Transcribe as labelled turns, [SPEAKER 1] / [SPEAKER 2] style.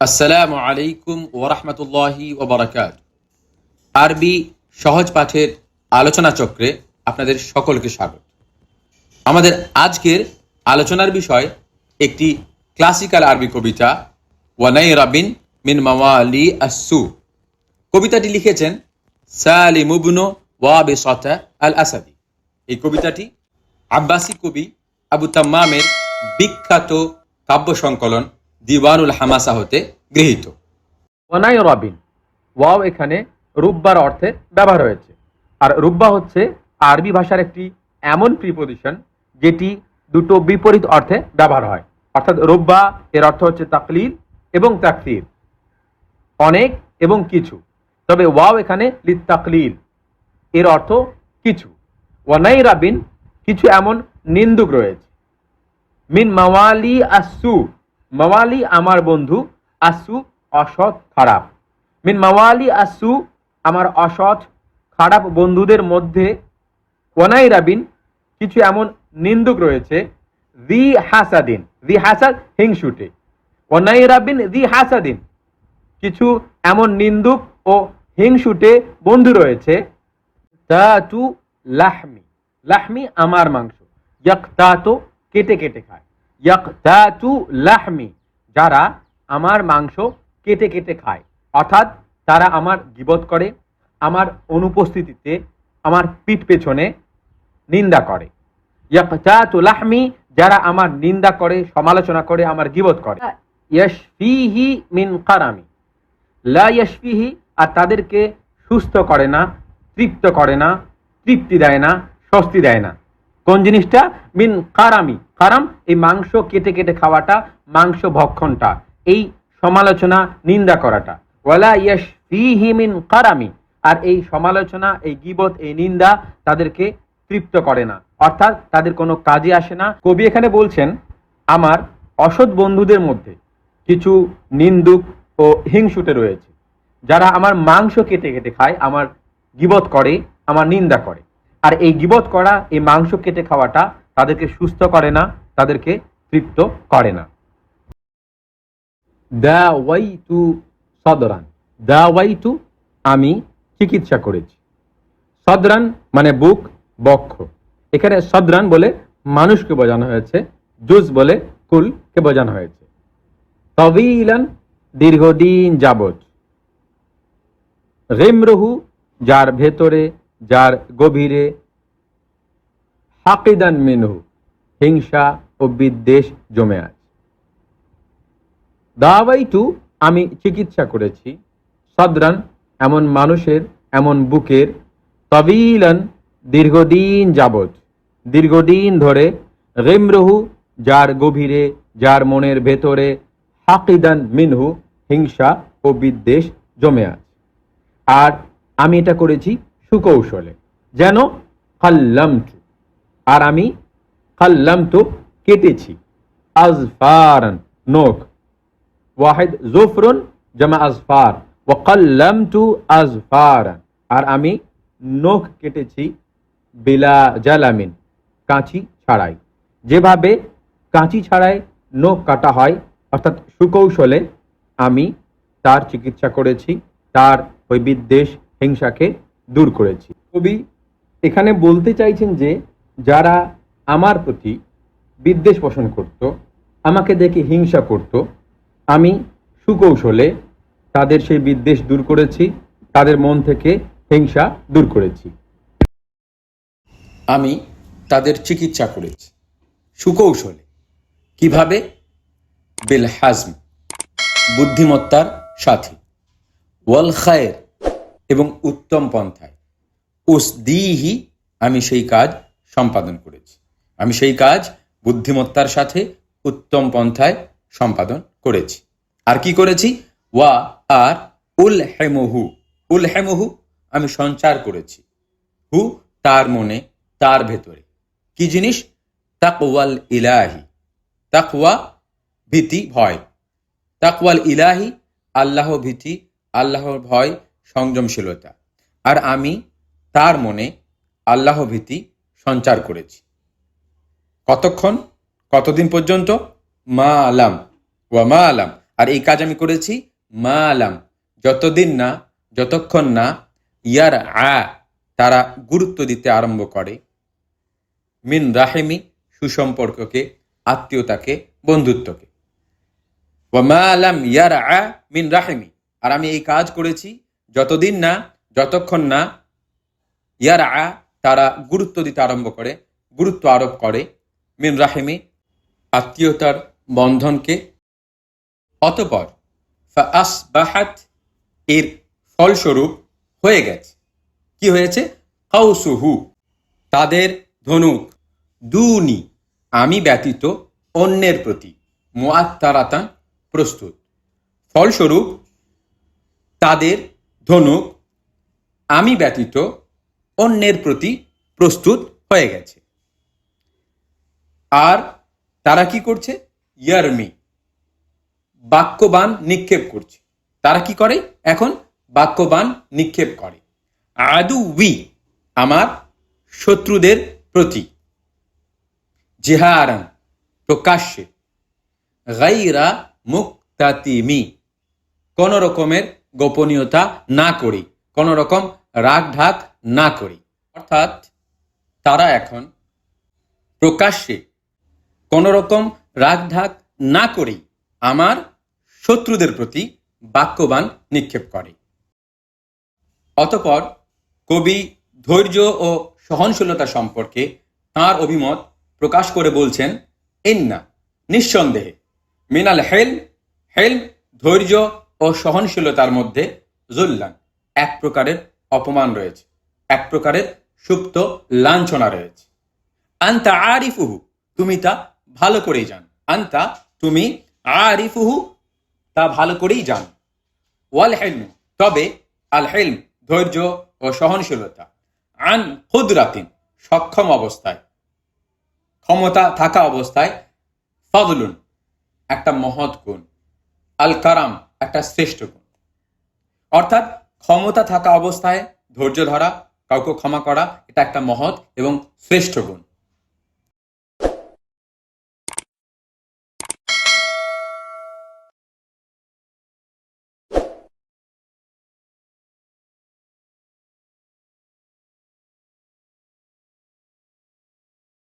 [SPEAKER 1] আসসালামু আলাইকুম ওরহমতুল্লাহি ওবরাকাত আরবি সহজ পাঠের আলোচনা চক্রে আপনাদের সকলকে স্বাগত। আমাদের আজকের আলোচনার বিষয় একটি ক্লাসিক্যাল আরবি কবিতা ওয়ানাই রাবিন মিন মাওয়ালি আসু কবিতাটি লিখেছেন সালিম উবনু ওয়াবে সতা আল আসাদি এই কবিতাটি আব্বাসী কবি আবু তাম্মামের বিখ্যাত কাব্য সংকলন দিওয়ানুল হামাসা হতে গৃহীত।
[SPEAKER 2] ওয়ানাই রবিন। ওয়াও এখানে রুব্বার অর্থে ব্যবহার হয়েছে। আর রুব্বা হচ্ছে আরবি ভাষার একটি এমন প্রিপোজিশন যেটি দুটো বিপরীত অর্থে ব্যবহার হয়। অর্থাৎ রুব্বা এর অর্থ হচ্ছে তাকলিল এবং তাকতির অনেক এবং কিছু। তবে ওয়াও এখানে লিত তাকলিল এর অর্থ কিছু। ওয়ানাই রাবিন কিছু এমন নিন্দুক রয়েছে। মিন মাওয়ালি আসু মাওয়ালি আমার বন্ধু আসু অসৎ খারাপ। মিন মাওয়ালি আসু আমার অসৎ খারাপ বন্ধুদের মধ্যে ওয়ানাই রাবিন কিছু এমন নিন্দুক রয়েছে দি হাসাদিন দি হাসাদ হিংসুটে। ওয়ানাই রাবিন দি হাসাদিন কিছু এমন নিন্দুক ও হিংসুটে বন্ধু রয়েছে তাতু লাহমি লাহমি আমার মাংস, ইয়াকতাতো কেটে কেটে খায়। ইয়াকতাতু লাহমি, যারা আমার মাংস কেটে কেটে খায়। অর্থাৎ তারা আমার গিবত করে, আমার অনুপস্থিতিতে, আমার পিঠ পেছনে নিন্দা করে। ইয়াকতাতু লাহমি, যারা আমার নিন্দা করে, সমালোচনা করে, আমার গিবত করে। ইয়াশফিহি মিন কারামি, লা ইয়াশফিহি, আর তাদেরকে সুস্থ করে না, তৃপ্ত করে না, তৃপ্তি দেয় না, স্বস্তি দেয় না। কোন জিনিসটা? মিন কারামি। কারাম, এই মাংস কেটে কেটে খাওয়াটা, মাংস ভক্ষণটা। এই সমালোচনা, নিন্দা করাটা। ওয়ালা ইয়াশফিহি মিন কারামি। আর এই সমালোচনা, এই গিবত, এই নিন্দা তাদেরকে তৃপ্ত করে না। অর্থাৎ তাদের কোনো কাজে আসে না। কবি এখানে বলছেন, আমার অসৎ বন্ধুদের মধ্যে কিছু নিন্দুক ও হিংসুটে রয়েছে। যারা আমার মাংস কেটে কেটে খায়, আমার গিবত করে, আমার নিন্দা করে। আর এই গিবত করা, এই মাংস কেটে খাওয়াটা তাদেরকে সুস্থ করে না, তাদেরকে তৃপ্ত করে না। দা ওয়াই টু সদরান। দা ওয়াই টু আমি চিকিৎসা করেছি। সদরান মানে বুক বক্ষ। এখানে সদরান বলে মানুষকে বোঝানো হয়েছে জুজ বলে কুলকে বোঝানো হয়েছে। তবিলান দীর্ঘদিন যাবত রেমরহু যার ভেতরে যার গভীরে হাকিদান মিনহু হিংসা ও বিদ্বেষ জমে আছে। দাওয়াইটু আমি চিকিৎসা করেছি। সদরান এমন মানুষের, এমন বুকের, তবিলান দীর্ঘদিন যাবত দীর্ঘদিন ধরে রেমরহু যার গভীরে, যার মনের ভেতরে হাকিদান মিনহু হিংসা ও বিদ্বেষ জমে আছে। আর আমি এটা করেছি সুকৌশলে। যেন কাল্লামটু আর আমি কাল্লামটু কেটেছি। আজফারান নোক ওয়াহিদ জুফরুন জামা আজফার। ও কাল্লামটু আজফারান। আর আমি নখ কেটেছি বিলা জালামিন, কাঁচি ছাড়াই। যেভাবে কাঁচি ছাড়াই নখ কাটা হয়, অর্থাৎ সুকৌশলে আমি তার চিকিৎসা করেছি, তার ওই বিদ্বেষ হিংসাকে দূর করেছি। কবি এখানে বলতে চাইছেন যে, যারা আমার প্রতি বিদ্বেষ পোষণ করত, আমাকে দেখে হিংসা করত, আমি সুকৌশলে তাদের সেই বিদ্বেষ দূর করেছি, তাদের মন থেকে হিংসা দূর করেছি।
[SPEAKER 1] আমি তাদের চিকিৎসা করেছি, সুকৌশলে। কীভাবে? বিল হাজম, বুদ্ধিমত্তার সাথে। ওয়াল খায়ের এবং উত্তম পন্থায়। উসদিহি আমি সেই কাজ সম্পাদন করেছি। আমি সেই কাজ বুদ্ধিমত্তার সাথে উত্তম পন্থায় সম্পাদন করেছি। আর কি করেছি? ওয়া আর উল হেমহু উল হেমহু আমি সঞ্চার করেছি। হু তার মনে, তার ভেতরে। কি জিনিস? তাকওয়াল ইলাহি। তাকওয়া ভীতি, ভয়। তাকওয়াল ইলাহি, আল্লাহ ভীতি, আল্লাহর ভয় সংযমশীলতা। আর আমি তার মনে আল্লাহ ভীতি সঞ্চার করেছি। কতক্ষণ? কতদিন পর্যন্ত? মা আলাম ওয়া মা আলাম। আর এই কাজ আমি করেছি মা আলাম। যতদিন না, যতক্ষণ না ইয়ার আ তারা গুরুত্ব দিতে আরম্ভ করে, মিন রাহেমি সুসম্পর্ককে, আত্মীয়তাকে, বন্ধুত্বকে। ওয়ামা আলাম ইয়ার আ মিন রাহেমি। আর আমি এই কাজ করেছি যতদিন না, যতক্ষণ না ইয়ার, তারা গুরুত্ব দিতে আরম্ভ করে, গুরুত্ব আরোপ করে, মিন রাহেমি, আত্মীয়তার বন্ধনকে। অতপর আসবাহাত, এর ফলস্বরূপ হয়ে গেছে। কি হয়েছে? কাউসুহু তাদের ধনুক, দুনি, আমি ব্যতীত অন্যের প্রতি মুআত্তারাতান প্রস্তুত। ফলস্বরূপ তাদের ধনুক, আমি ব্যতীত অন্যের প্রতি প্রস্তুত হয়ে গেছে। আর তারা কি করছে? ইয়ারমি, বাক্যবান নিক্ষেপ করছে। তারা কি করে এখন? বাক্যবান নিক্ষেপ করে। আদু উই, আমার শত্রুদের প্রতি। জেহারান, প্রকাশ্যে। গাইরা মুক্তাতিমি, কোন রকমের গোপনীয়তা না করি, কোন রকম রাগ ঢাক না করি। অর্থাৎ তারা এখন প্রকাশ্যে কোন রকম রাগ ঢাক না করেই আমার শত্রুদের প্রতি বাক্যবান নিক্ষেপ করে। অতপর কবি ধৈর্য ও সহনশীলতা সম্পর্কে তার অভিমত প্রকাশ করে বলছেন, ইন্না, নিঃসন্দেহে, মিনাল হেল হেল, ধৈর্য ও সহনশীলতার মধ্যে জুল্লান। এক প্রকারের অপমান রয়েছে। এক প্রকারের সুপ্ত লাঞ্ছনা রয়েছে। আন্তা আরিফুহু, তুমি তা ভালো করেই জান। আন্তা, তুমি আরিফুহু, তা ভালো করেই জান। ওয়াল হেলম, তবে আল হেলম, ধৈর্য ও সহনশীলতা। আন হুদরাতিন সক্ষম অবস্থায়। ক্ষমতা থাকা অবস্থায় ফদলুন, একটা মহৎ গুণ। আল কারাম একটা শ্রেষ্ঠ গুণ। অর্থাৎ ক্ষমতা থাকা অবস্থায় ধৈর্য ধরা, কাউকে ক্ষমা করা, এটা একটা মহৎ এবং শ্রেষ্ঠ গুণ।